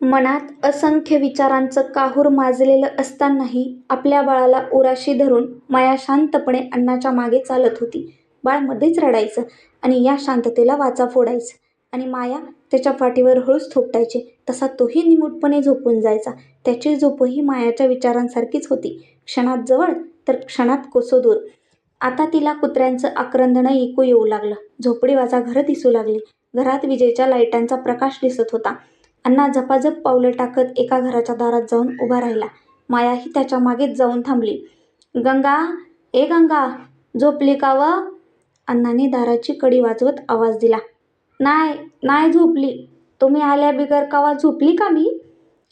मनात असंख्य विचारांचं काहूर माजलेलं असतानाही आपल्या बाळाला उराशी धरून माया शांतपणे अण्णाच्या मागे चालत होती. बाळ मध्येच रडायचं आणि या शांततेला वाचा फोडायचं आणि माया त्याच्या पाठीवर हळूच थोपटायची. तसा तोही निमूटपणे झोपून जायचा. त्याची झोपही मायाच्या विचारांसारखीच होती. क्षणात जवळ तर क्षणात कोसो दूर. आता तिला कुत्र्यांचं आक्रंदणं ऐकू येऊ लागलं. झोपडीवाजा घरं दिसू लागली. घरात विजेच्या लाईटांचा प्रकाश दिसत होता. अण्णा झपाझप पावलं टाकत एका घराच्या दारात जाऊन उभा राहिला. मायाही त्याच्या मागेच जाऊन थांबली. गंगा, ए गंगा, झोपली का व? अण्णाने दाराची कडी वाजवत आवाज दिला. नाय, नाय झोपली. तुम्ही आल्या बिगर कावा झोपली का मी?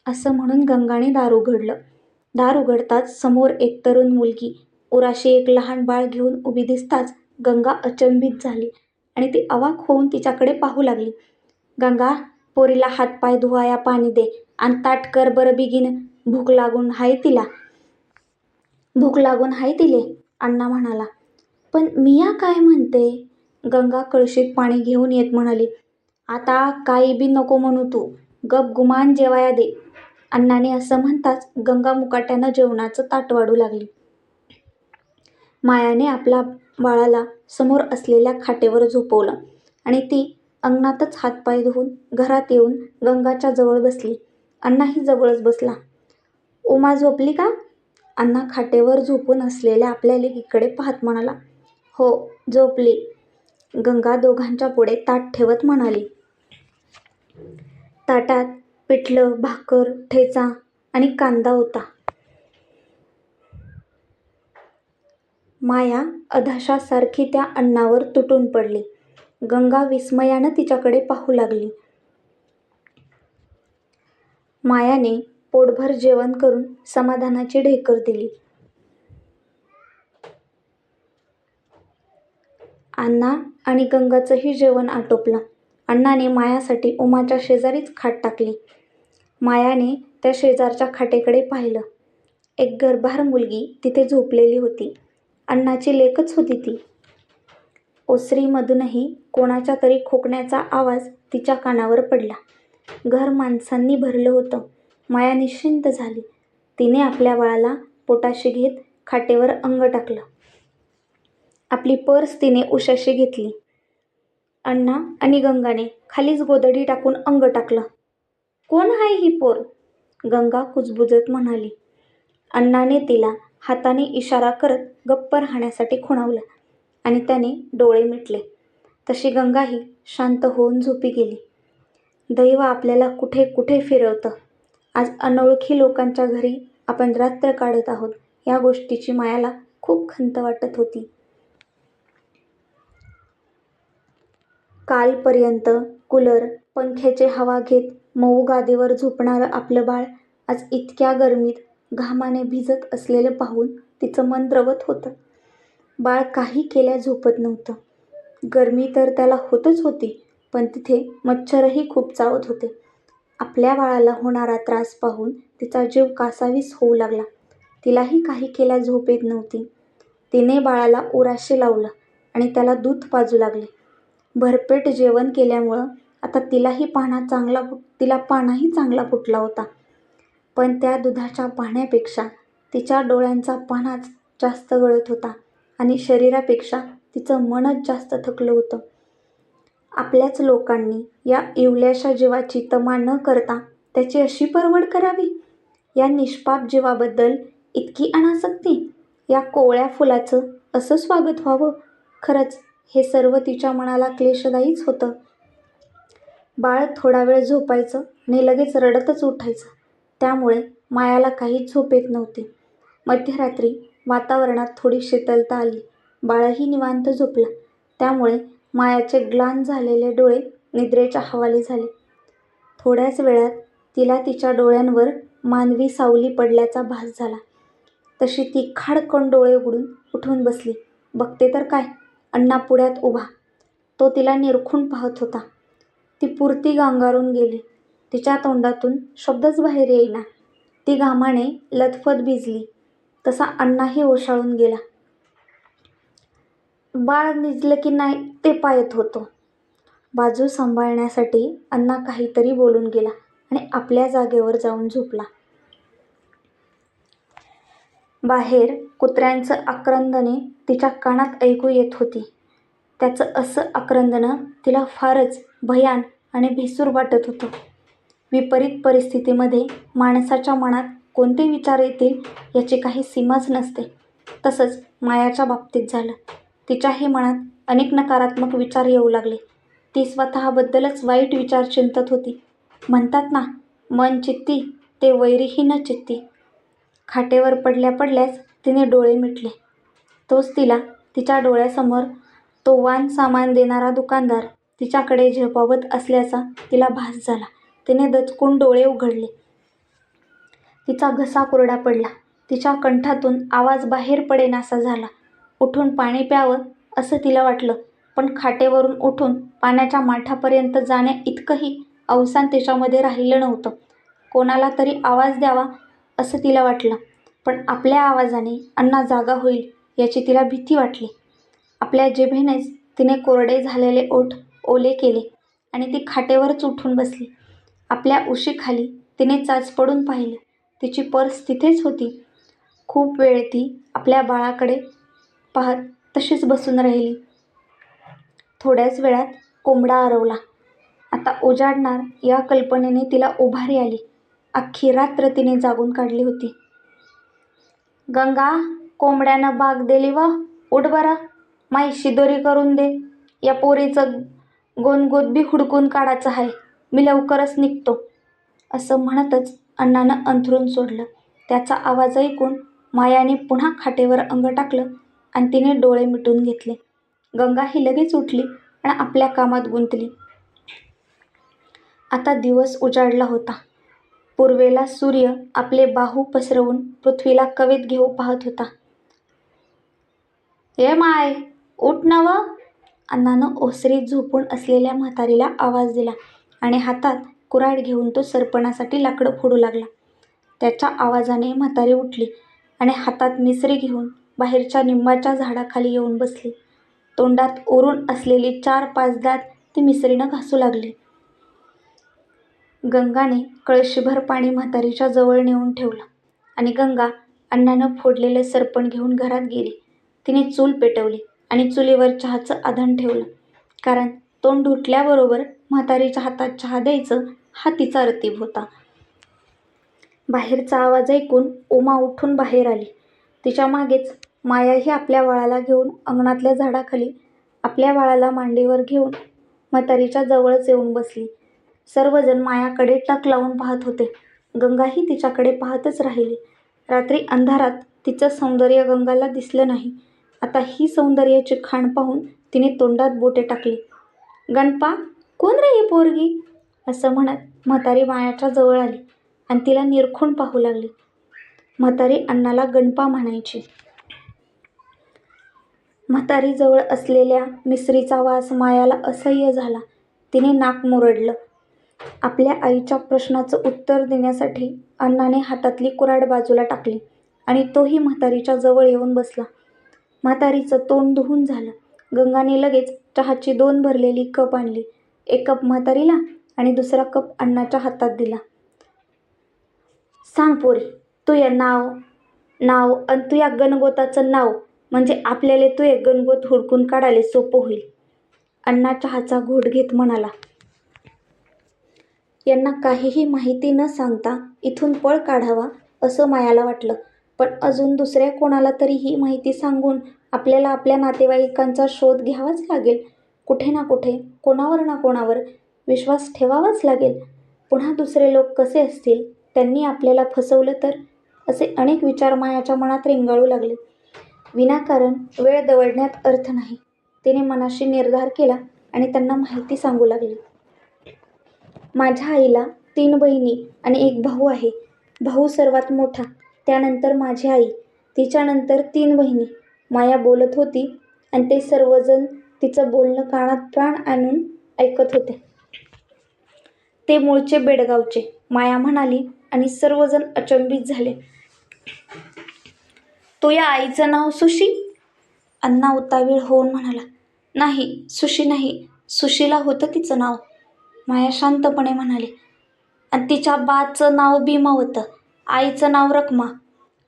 असं म्हणून गंगाने दार उघडलं. दार उघडताच समोर एक तरुण मुलगी उराशी एक लहान बाळ घेऊन उभी दिसताच गंगा अचंबित झाली आणि ती अवाक होऊन तिच्याकडे पाहू लागली. गंगा, पोरीला हातपाय धुवाया पाणी दे आणि ताट कर बरं बिगीन भूक लागून हाय तिला. भूक लागून हाय तिले, अण्णा म्हणाला. पण मिया काय म्हणते? गंगा कळशीत पाणी घेऊन येत म्हणाली. आता काही बी नको म्हणू तू. गप गुमान जेवाया दे. अण्णाने असं म्हणताच गंगा मुकाट्यानं जेवणाचं ताट वाढू लागली. मायाने आपल्या बाळाला समोर असलेल्या खाटेवर झोपवलं आणि ती अंगणातच हातपाय धुवून घरात येऊन गंगाच्या जवळ बसली. अण्णाही जवळच बसला. उमा झोपली का? अण्णा खाटेवर झोपून असलेल्या आपल्या लेकीकडे पाहत म्हणाला. हो, झोपली. गंगा दोघांच्या पुढे ताट ठेवत म्हणाली. ताटात पिठलं, भाकर, ठेचा आणि कांदा होता. माया अधाशासारखी त्या अन्नावर तुटून पडली. गंगा विस्मयानं तिच्याकडे पाहू लागली. मायाने पोटभर जेवण करून समाधानाची ढेकर दिली. अण्णा आणि गंगाचंही जेवण आटोपलं. अण्णाने मायासाठी उमाच्या शेजारीच खाट टाकली. मायाने त्या शेजारच्या खाटेकडे पाहिलं. एक गर्भार मुलगी तिथे झोपलेली होती. अण्णाची लेकच होती ती. ओसरीमधूनही कोणाच्या तरी खोकण्याचा आवाज तिच्या कानावर पडला. घर माणसांनी भरलं होतं. माया निश्चिंत झाली. तिने आपल्या बाळाला पोटाशी घेत खाटेवर अंग टाकलं. आपली पर्स तिने उशाशी घेतली. अण्णा आणि गंगाने खालीच गोधडी टाकून अंग टाकलं. कोण हाय ही पोर? गंगा कुजबुजत म्हणाली. अण्णाने तिला हाताने इशारा करत गप्प राहण्यासाठी खुणावलं आणि त्याने डोळे मिटले. तशी गंगाही शांत होऊन झोपी गेली. दैव आपल्याला कुठे कुठे फिरवतं. आज अनोळखी लोकांच्या घरी आपण रात्र काढत आहोत या गोष्टीची मायाला खूप खंत वाटत होती. कालपर्यंत कूलर, पंख्याचे हवा घेत मऊ गादीवर झोपणारं आपलं बाळ आज इतक्या गरमीत घामाने भिजत असलेलं पाहून तिचं मन द्रवत होतं. बाळ काही केल्या झोपत नव्हतं. गरमी तर त्याला होतच होती पण तिथे मच्छरही खूप चावत होते. आपल्या बाळाला होणारा त्रास पाहून तिचा जीव कासावीस होऊ लागला. तिलाही काही केल्या झोप येत नव्हती. तिने बाळाला उराशी लावलं आणि त्याला दूध पाजू लागले भरपेट जेवण केल्यामुळं आता तिलाही पाना चांगला तिला पानाही चांगला फुटला होता. पण त्या दुधाच्या पाण्यापेक्षा तिच्या डोळ्यांचा पानाच जास्त गळत होता आणि शरीरापेक्षा तिचं मनच जास्त थकलं होतं. आपल्याच लोकांनी या इवल्याशा जीवाची तमा न करता त्याची अशी परवड करावी? या निष्पाप जीवाबद्दल इतकी अनासक्ती? या कोवळ्या फुलाचं असं स्वागत व्हावं? खरंच हे सर्व तिच्या मनाला क्लेशदायीच होतं. बाळ थोडा वेळ झोपायचं आणि लगेच रडतच उठायचं. त्यामुळे मायाला काहीच झोप येत नव्हती. मध्यरात्री वातावरणात थोडी शीतलता आली. बाळही निवांत झोपला त्यामुळे मायाचे ग्लान झालेले डोळे निद्रेच्या हवाली झाले. थोड्याच वेळात तिला तिच्या डोळ्यांवर मानवी सावली पडल्याचा भास झाला. तशी ती खाडकन डोळे उघडून उठून बसली. बघते तर काय, अण्णा पुढ्यात उभा. तो तिला निरखून पाहत होता. ती पुरती गांगारून गेली. तिच्या तोंडातून शब्दच बाहेर येईना. ती घामाने लथपथ भिजली. तसा अण्णाही ओशाळून गेला. बाळ निजलं की नाही ते पायत होतो. बाजू सांभाळण्यासाठी अण्णा काहीतरी बोलून गेला. आणि आपल्या जागेवर जाऊन झोपला बाहेर कुत्र्यांचं आक्रंदने तिच्या कानात ऐकू येत होती त्याचं असं आक्रंदनं तिला फारच भयान आणि भेसूर वाटत होतं विपरीत परिस्थितीमध्ये माणसाच्या मनात कोणते विचार येतील याची काही सीमाच नसते. तसंच मायाच्या बाबतीत झालं. तिच्याही मनात अनेक नकारात्मक विचार येऊ लागले. ती स्वतःबद्दलच वाईट विचार चिंतत होती. म्हणतात ना मन चित्ती ते वैरीही न चित्ती. खाटेवर पडल्या पडल्याच तिने डोळे मिटले. तोच तिला तिच्या डोळ्यासमोर तो वान सामान देणारा दुकानदार तिच्याकडे झेपावत असल्याचा तिला भास झाला. तिने दचकून डोळे उघडले. तिचा घसा कोरडा पडला. तिच्या कंठातून आवाज बाहेर पडेनासा झाला. उठून पाणी प्यावं असं तिला वाटलं पण खाटेवरून उठून पाण्याच्या माठापर्यंत जाण्या इतकंही अवसान तिच्यामध्ये राहिलं नव्हतं. कोणाला तरी आवाज द्यावा असं तिला वाटलं पण आपल्या आवाजाने अण्णा जागा होईल याची तिला भीती वाटली. आपल्या जिभेनेच तिने कोरडे झालेले ओठ ओले केले आणि ती खाटेवरच उठून बसली. आपल्या उशीखाली तिने चाच पडून पाहिलं. तिची पर्स तिथेच होती. खूप वेळ ती आपल्या बाळाकडे पाहत तशीच बसून राहिली. थोड्याच वेळात कोंबडा आरवला. आता उजाडणार या कल्पनेने तिला उभारी आली. अख्खी रात्र तिने जागून काढली होती. गंगा कोंबड्यानं बाग दिली व उठ बरं. माई शिदोरी करून दे. या पोरीचं गोनगोत बी हुडकून काढायचं आहे. मी लवकरच निघतो. असं म्हणतच अण्णानं अंथरून सोडलं. त्याचा आवाज ऐकून मायाने पुन्हा खाटेवर अंग टाकलं आणि तिने डोळे मिटून घेतले. गंगा ही लगेच उठली आणि आपल्या कामात गुंतली. आता दिवस उजाडला होता. पूर्वेला सूर्य आपले बाहू पसरवून पृथ्वीला कवेत घेऊ पाहत होता. ए माय उठ नव अण्णानं ओसरीत झोपून असलेल्या म्हातारीला आवाज दिला आणि हातात कुऱ्हाड घेऊन तो सरपणासाठी लाकडं फोडू लागला. त्याच्या आवाजाने म्हातारी उठली आणि हातात मिसरी घेऊन बाहेरच्या निंबाच्या झाडाखाली येऊन बसली. तोंडात ओरून असलेली चार पाच दात ती मिसरीनं घासू लागली. गंगाने कळशीभर पाणी म्हातारीच्या जवळ नेऊन ठेवलं आणि गंगा अण्णानं फोडलेले सरपण घेऊन घरात गेली. तिने चूल पेटवली आणि चुलीवर चहाचं आधण ठेवलं. कारण तोंड धुतल्याबरोबर म्हातारीच्या हातात चहा द्यायचं हा तिचा रतीब होता. बाहेरचा आवाज ऐकून उमा उठून बाहेर आली. तिच्या मागेच मायाही आपल्या बाळाला घेऊन अंगणातल्या झाडाखाली आपल्या बाळाला मांडीवर घेऊन म्हातारीच्या जवळच येऊन बसली. सर्वजण मायाकडे टक लावून पाहत होते. गंगाही तिच्याकडे पाहतच राहिली. रात्री अंधारात तिचं सौंदर्य गंगाला दिसलं नाही. आता ही सौंदर्याची खाण पाहून तिने तोंडात बोटे टाकली. गणपा कोण रे ही पोरगी? असं म्हणत म्हातारी मायाच्या जवळ आली आणि तिला निरखून पाहू लागली. म्हातारी अण्णाला गणपा म्हणायची. म्हातारीजवळ असलेल्या मिसरीचा वास मायाला असह्य झाला. तिने नाक मुरडलं. आपल्या आईच्या प्रश्नाचं उत्तर देण्यासाठी अण्णाने हातातली कुऱ्हाड बाजूला टाकली आणि तोही म्हातारीच्या जवळ येऊन बसला. म्हातारीचं तोंड धुवून झालं. गंगाने लगेच चहाची दोन भरलेली कप आणली. एक कप म्हातारीला आणि दुसरा कप अण्णाच्या हातात दिला. सांग पोरी तू या नाव नाव आणि तू या गणगोताचं नाव म्हणजे आपल्याला तू एक गणगोत हुडकून काढायला सोपं होईल. अण्णा चहाचा घोट घेत म्हणाला. यांना काहीही माहिती न सांगता इथून पळ काढावा असं मायाला वाटलं. पण अजून दुसऱ्या कोणाला तरी ही माहिती सांगून आपल्याला आपल्या नातेवाईकांचा शोध घ्यावाच लागेल. कुठे ना कुठे कोणावर ना कोणावर विश्वास ठेवावाच लागेल. पुन्हा दुसरे लोक कसे असतील? त्यांनी आपल्याला फसवलं तर? असे अनेक विचार मायाच्या मनात रेंगाळू लागले. विनाकारण वेळ दवडण्यात अर्थ नाही. तिने मनाशी निर्धार केला आणि त्यांना माहिती सांगू लागली. माझ्या आईला तीन बहिणी आणि एक भाऊ आहे. भाऊ सर्वात मोठा. त्यानंतर माझी आई. तिच्यानंतर तीन बहिणी. माया बोलत होती आणि ते सर्वजण तिचं बोलणं कानात प्राण आणून ऐकत होते. ते मूळचे बेडगावचे. माया म्हणाली आणि सर्वजण अचंबित झाले. तो या आईचं नाव सुशी? अण्णा उतावीळ होऊन म्हणाला नाही सुशी नाही. सुशीला होतं तिचं नाव. माया शांतपणे म्हणाली आणि तिच्या बाचं नाव भीमा होतं. आईचं नाव रखमा.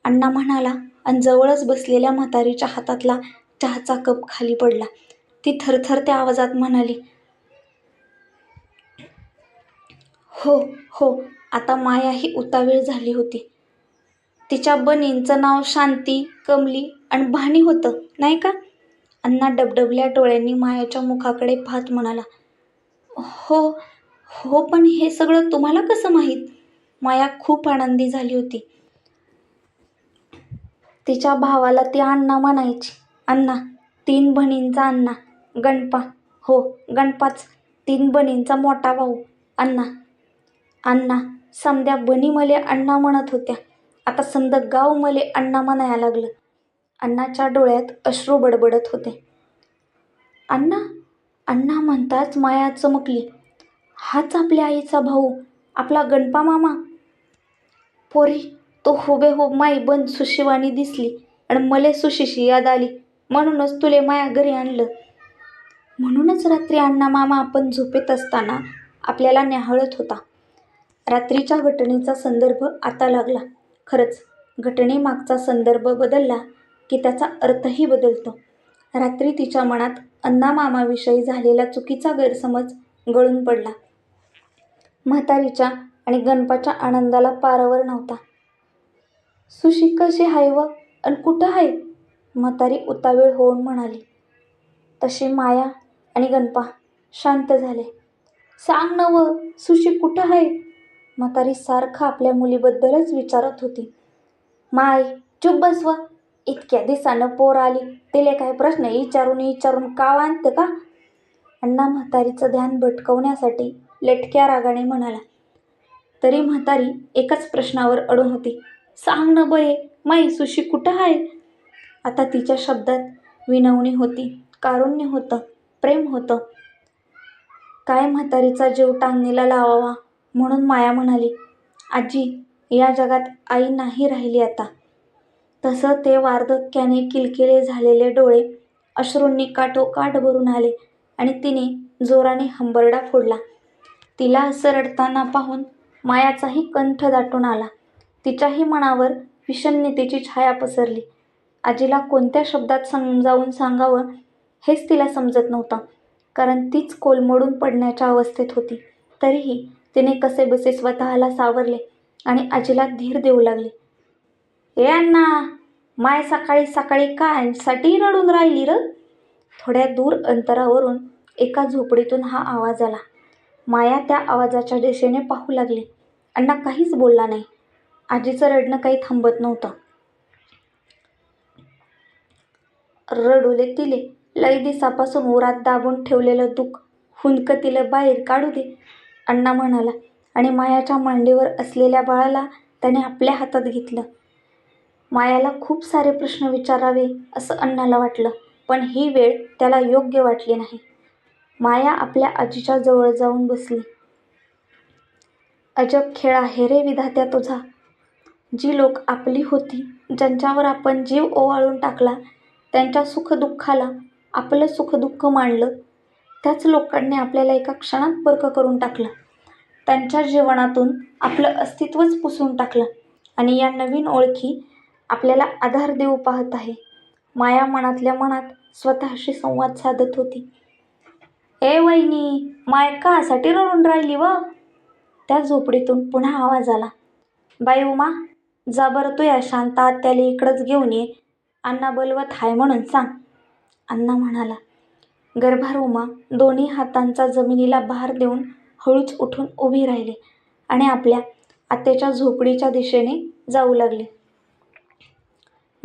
अण्णा म्हणाला आणि जवळच बसलेल्या म्हातारीच्या हातातला चहाचा कप खाली पडला. ती थरथरत्या आवाजात म्हणाली हो हो आता माया ही उतावीळ झाली होती. तिच्या बनींचं नाव शांती कमली आणि भानी होतं नाही का? अण्णा डबडबल्या डोळ्यांनी मायाच्या मुखाकडे पाहत म्हणाला हो हो पण हे सगळं तुम्हाला कसं माहीत? माया खूप आनंदी झाली होती. तिच्या भावाला ती अण्णा म्हणायची. अण्णा तीन बहिणींचा अण्णा. गणपा. हो गणपाच. तीन बहिणींचा मोठा भाऊ. अण्णा. अण्णा समद्या बनी मले अण्णा म्हणत होत्या. आता समद गाव मले अण्णा म्हणायला लागलं. अण्णाच्या डोळ्यात अश्रू बडबडत होते. अण्णा अण्णा म्हणताच माया चमकली. हाच आपल्या आईचा भाऊ. आपला गणपा मामा. पोरी तो हुबेहूब माई बन सुशिवानी दिसली आणि मले सुशीशी याद आली. म्हणूनच तुले माया घरी आणलं. म्हणूनच रात्री अण्णा मामा आपण झोपेत असताना आपल्याला न्याहाळत होता. रात्रीच्या घटनेचा संदर्भ आता लागला. खरंच घटनेमागचा संदर्भ बदलला की त्याचा अर्थही बदलतो. रात्री तिच्या मनात अण्णा मामाविषयी झालेला चुकीचा गैरसमज गळून पडला. म्हातारीच्या आणि गणपाच्या आनंदाला पारावर नव्हता. सुशी कशी हाय व? आणि कुठं आहे? म्हातारी उतावीळ होऊन म्हणाली. तशी माया आणि गणपा शांत झाले. सांग न व सुशी कुठं आहे? म्हातारी सारखं आपल्या मुलीबद्दलच विचारत होती. माय चुप बसव इतक्या दिसानं पोर आली. तिले काय प्रश्न विचारून विचारून का आणते का? अण्णा म्हातारीचं ध्यान भटकवण्यासाठी लटक्या रागाने म्हणाला. तरी म्हातारी एकाच प्रश्नावर अडून होती. सांग ना बये माई सुशी कुठं आहे? आता तिच्या शब्दात विनवणी होती कारुण्य होतं प्रेम होतं. काय म्हातारीचा जीव टांगणीला लावावा म्हणून माया म्हणाली आजी या जगात आई नाही राहिली आता. तसं ते वार्धक्याने किलकिले झालेले डोळे अश्रूंनी काठोकाठ भरून आले आणि तिने जोराने हंबरडा फोडला. तिला असं रडताना पाहून मायाचाही कंठ दाटून आला. तिच्याही मनावर विषन्नतेची छाया पसरली. आजीला कोणत्या शब्दात समजावून सांगावं हेच तिला समजत नव्हतं. कारण तीच कोलमडून पडण्याच्या अवस्थेत होती. तरीही तिने कसेबसे स्वतःला सावरले आणि आजीला धीर देऊ लागले. ए अण्णा माय सकाळी सकाळी कायसाठी रडून राहिली र? थोड्या दूर अंतरावरून एका झोपडीतून हा आवाज आला. माया त्या आवाजाच्या दिशेने पाहू लागली. अण्णा काहीच बोलला नाही. आजीचं रडणं काही थांबत नव्हतं. रडूले तिले लई दिसापासून उरात दाबून ठेवलेलं दुःख हुंदक तिला बाहेर काढू दे अण्णा म्हणाला. आणि मायाच्या मांडीवर असलेल्या बाळाला त्याने आपल्या हातात घेतलं. मायाला खूप सारे प्रश्न विचारावे असं अण्णाला वाटलं पण ही वेळ त्याला योग्य वाटली नाही. माया आपल्या आजीच्या जवळ जाऊन बसली. अजब खेळ आहे रे विधात्या तुझा. जी लोक आपली होती ज्यांच्यावर आपण जीव ओवाळून टाकला त्यांच्या सुखदुःखाला आपलं सुखदुःख मांडलं त्याच लोकांनी आपल्याला एका क्षणात बर्क करून टाकलं. त्यांच्या जीवनातून आपलं अस्तित्वच पुसून टाकलं आणि या नवीन ओळखी आपल्याला आधार देऊ पाहत आहे. माया मनातल्या मनात स्वतःशी संवाद साधत होती. ए वहिनी माय कासाठी रडून राहिली व? त्या झोपडीतून पुन्हा आवाज आला. बाई उमा जा बरं तू या शांत आत्याला इकडंच घेऊन ये. अण्णा बलवत हाय म्हणून सांग. अण्णा म्हणाला गर्भार उमा दोन्ही हातांचा जमिनीला भार देऊन हळूच उठून उभी राहिली आणि आपल्या आत्याच्या झोपडीच्या दिशेने जाऊ लागली.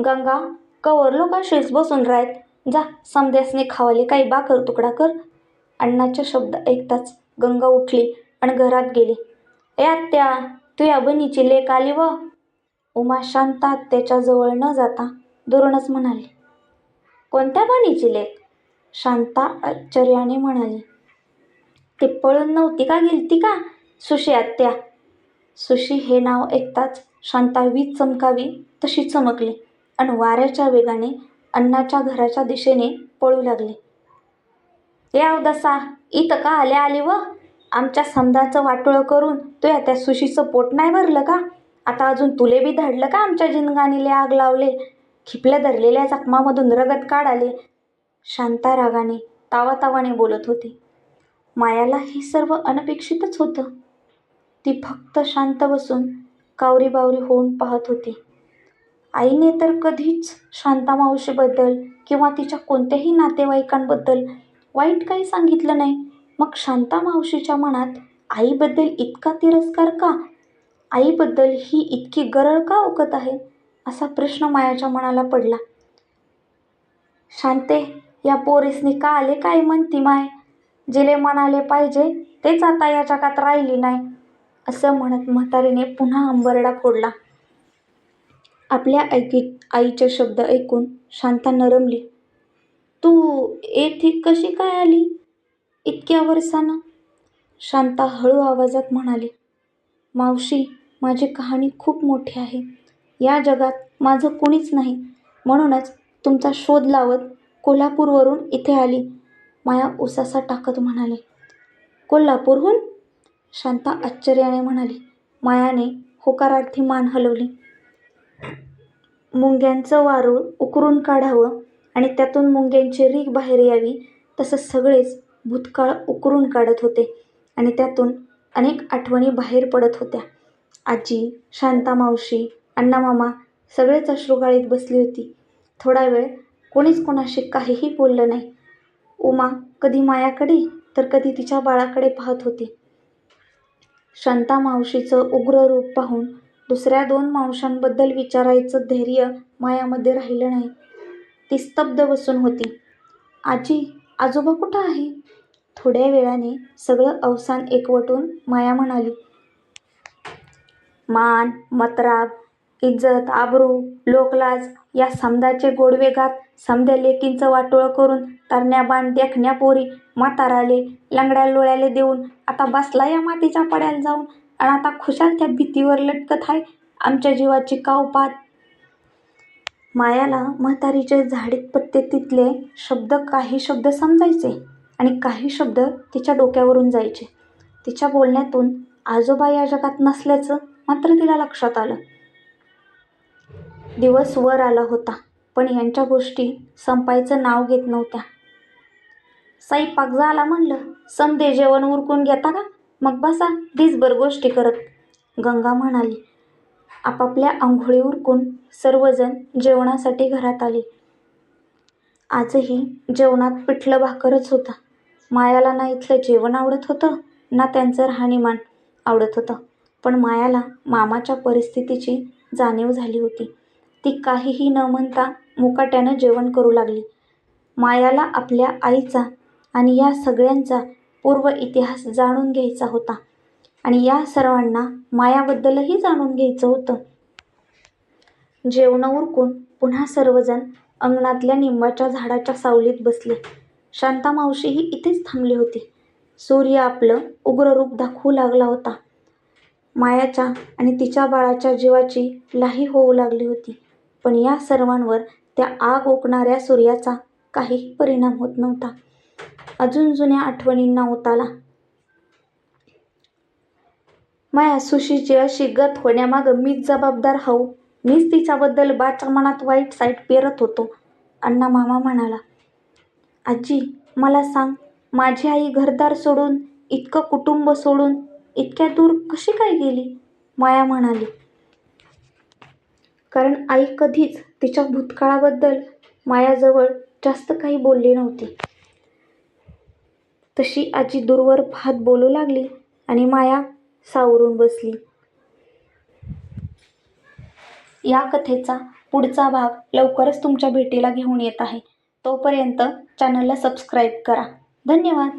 गंगा कवर लोक शेस बसून राहत? जा समद्यासने खावाले काही बाकर तुकडा कर. अण्णाचे शब्द ऐकताच गंगा उठली आणि घरात गेली. ए आत्या तू या बनीची लेक आली व उमा शांत आत्याच्या जवळ न जाता दुरूनच म्हणाली कोणत्या पाणीची लेख शांता आश्चर्याने म्हणाली ती पळून नव्हती का गेलती का सुशी आत्या? सुशी हे नाव ऐकताच शांता वीज चमकावी तशी चमकली आणि वाऱ्याच्या वेगाने अण्णाच्या घराच्या दिशेने पळू लागली. या अवदसा इथं का आले आली व? आमच्या समजाचं वाटोळं करून तुया त्या सुशीचं पोट नाही भरलं का? आता अजून तुले बी धाडलं का आमच्या जिनगाणीले आग लावले? खिपल्या धरलेल्या जखमामधून रगत काढाले. शांता रागाने तावातावाने बोलत होती. मायाला हे सर्व अनपेक्षितच होतं. ती फक्त शांत बसून कावरी बावरी होऊन पाहत होती. आईने तर कधीच शांता मावशीबद्दल किंवा तिच्या कोणत्याही नातेवाईकांबद्दल वाईट काही सांगितलं नाही. मग शांता मावशीच्या मनात आईबद्दल इतका तिरस्कार का? आईबद्दल ही इतकी गरळ का ओकत आहे? असा प्रश्न मायाच्या मनाला पडला. शांते या पोरीसनी का आले काय म्हणती माय? जिले म्हणाले पाहिजे तेच आता या जगात राहिली नाही असं म्हणत म्हातारीने पुन्हा अंबरडा फोडला. आपल्या ऐकी आईचे शब्द ऐकून शांता नरमली तू येथे कशी काय आली? इतक्या वर्षानं शांता हळू आवाजात म्हणाली. मावशी माझी कहाणी खूप मोठी आहे. या जगात माझं कुणीच नाही. म्हणूनच तुमचा शोध लावत कोल्हापूरवरून इथे आली. माया उसासा टाकत म्हणाली कोल्हापूरहून? शांता आश्चर्याने म्हणाली. मायाने होकारार्थी मान हलवली. मुंग्यांचं वारूळ उकरून काढावं आणि त्यातून मुंग्यांची रीग बाहेर यावी तसं सगळेच भूतकाळ उकरून काढत होते आणि त्यातून अनेक आठवणी बाहेर पडत होत्या. आजी शांता मावशी अण्णामामा सगळेच अश्रुगाळीत बसली होती. थोडा वेळ कोणीच कोणाशी काहीही बोललं नाही. उमा कधी मायाकडे तर कधी तिच्या बाळाकडे पाहत होती. शांता मावशीचं उग्र रूप पाहून दुसऱ्या दोन मावशांबद्दल विचारायचं धैर्य मायामध्ये राहिलं नाही. ती स्तब्ध बसून होती. आजी आजोबा कुठं आहे? थोड्या वेळाने सगळं अवसान एकवटून माया म्हणाली मान मतराब इज्जत आबरू लोकलाज या समदाचे गोडवे घात समद्या लेकींचं वाटोळं करून तरण्या बाण देखण्या पोरी म्हाताराले लंगड्या लोळ्याले देऊन आता बसला या मातीच्या पड्याला जाऊन आणि आता खुशाल त्या भीतीवर लटकत आहे आमच्या जीवाची कावपात मायाला म्हातारीचे झाडीत पत्ते तिथले शब्द काही शब्द समजायचे आणि काही शब्द तिच्या डोक्यावरून जायचे. तिच्या बोलण्यातून आजोबा या जगात नसल्याचं मात्र तिला लक्षात आलं. दिवस वर आला होता पण यांच्या गोष्टी संपायचं नाव घेत नव्हत्या. स्वयंपाक झाला म्हणलं संदे जेवण उरकून घेता का? मग बसा दिसभर गोष्टी करत. गंगा म्हणाली आपापल्या आंघोळी उरकून सर्वजण जेवणासाठी घरात आले. आजही जेवणात पिठलं भाकरच होता. मायाला ना इथलं जेवण आवडत होतं ना त्यांचं राहणीमान आवडत होतं. पण मायाला मामाच्या परिस्थितीची जाणीव झाली होती. ती काहीही न म्हणता मुकाट्यानं जेवण करू लागली. मायाला आपल्या आईचा आणि या सगळ्यांचा पूर्व इतिहास जाणून घ्यायचा होता आणि या सर्वांना मायाबद्दलही जाणून घ्यायचं होतं. जेवणं उरकून पुन्हा सर्वजण अंगणातल्या निंबाच्या झाडाच्या सावलीत बसले. शांता मावशीही इथेच थांबली होती. सूर्य आपलं उग्र रूप दाखवू लागला होता. मायाच्या आणि तिच्या बाळाच्या जीवाची लाही होऊ लागली होती. पण या सर्वांवर त्या आग ओकणाऱ्या सूर्याचा काहीही परिणाम होत नव्हता. अजून जुन्या आठवणींना उताला. माया सुशीची अशी गत होण्यामागं मीच जबाबदार हाऊ. मीच तिच्याबद्दल बाच्या मनात वाईट साईट पेरत होतो. अण्णा मामा म्हणाला आजी मला सांग माझी आई घरदार सोडून इतकं कुटुंब सोडून इतक्या दूर कशी काय गेली? माया म्हणाली. कारण आई कधीच तिच्या भूतकाळाबद्दल मायाजवळ जास्त काही बोलली नव्हती. तशी आजी दूरवर पाहत बोलू लागली आणि माया सावरून बसली. या कथेचा पुढचा भाग लवकरच तुमच्या भेटीला घेऊन येत आहे. तोपर्यंत चॅनलला सबस्क्राईब करा. धन्यवाद.